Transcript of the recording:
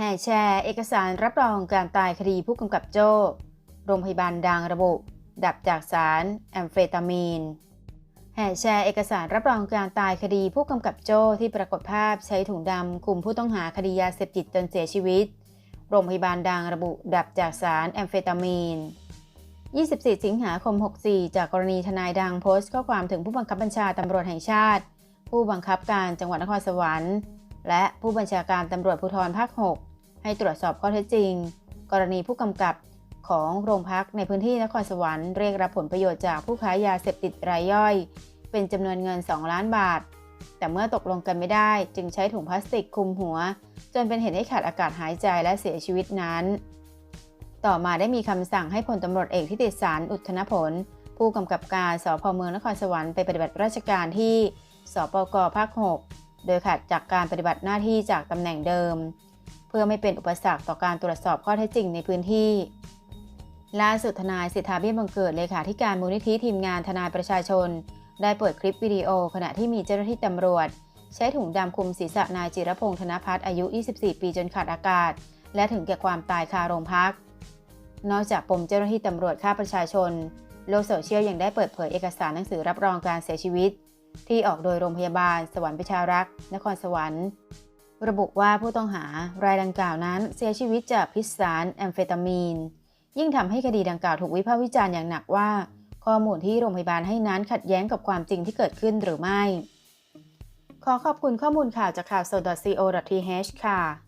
แห่แชร์เอกสารรับรองการตายคดีผู้กำกับโจ้ โรงพยาบาลดังระบุ ดับจากสารแอมเฟตามีน แห่แชร์เอกสารรับรองการตายคดีผู้กำกับโจ้ที่ปรากฏภาพใช้ถุงดำคลุมผู้ต้องหาคดียาเสพติดจนเสียชีวิต โรงพยาบาลดังระบุ ดับจากสารแอมเฟตามีน 24 สิงหาคม 64 จากกรณีทนายดังโพสต์ข้อความถึงผู้บังคับบัญชาตำรวจแห่งชาติ ผู้บังคับการจังหวัดนครสวรรค์ และผู้บัญชาการตำรวจภูธรภาค 6 ให้ตรวจสอบข้อเท็จจริง กรณีผู้กำกับของโรงพักในพื้นที่นครสวรรค์เรียกรับผลประโยชน์จากผู้ค้ายาเสพติดรายย่อย เป็นจำนวนเงิน 2 ล้านบาท แต่เมื่อตกลงกันไม่ได้ จึงใช้ถุงพลาสติกคลุมหัว จนเป็นเหตุให้ขาดอากาศหายใจและเสียชีวิตนั้น ต่อมาได้มีคำสั่งให้พลตำรวจเอกทิติสารอุทธนผล ผู้กำกับการสพเมืองนครสวรรค์ไปปฏิบัติราชการที่สปกภาค 6 โดยขาดจากการปฏิบัติหน้าที่จากตำแหน่งเดิม เพื่อไม่เป็นอุปสรรคต่อการตรวจสอบข้อเท็จจริงในพื้นที่ ล่าสุดทนายสิทธาเบี้ยบังเกิดเลขาธิการมูลนิธิทีมงานทนายประชาชน ได้เปิดคลิปวิดีโอ ขณะที่มีเจ้าหน้าที่ตำรวจ ใช้ถุงดำคลุมศีรษะนายจิรพงษ์ธนพัฒน์อายุ 24 ปีจนขาดอากาศ และถึงแก่ความตายคาโรงพัก นอกจากปมเจ้าหน้าที่ตำรวจฆ่าประชาชน โลกโซเชียลยังได้เปิดเผยเอกสารหนังสือรับรองการเสียชีวิต ที่ออกโดยโรงพยาบาล สวรรค์ประชารักษ์ นครสวรรค์ ระบุว่าผู้ต้องหารายดังกล่าวนั้นเสียชีวิตจากพิษสารแอมเฟตามีน ยิ่งทำให้คดีดังกล่าวถูกวิพากษ์วิจารณ์อย่างหนักว่า ข้อมูลที่โรงพยาบาลให้นั้นขัดแย้งกับความจริงที่เกิดขึ้นหรือไม่ ขอขอบคุณข้อมูลข่าวจากข่าว so.co.th ค่ะ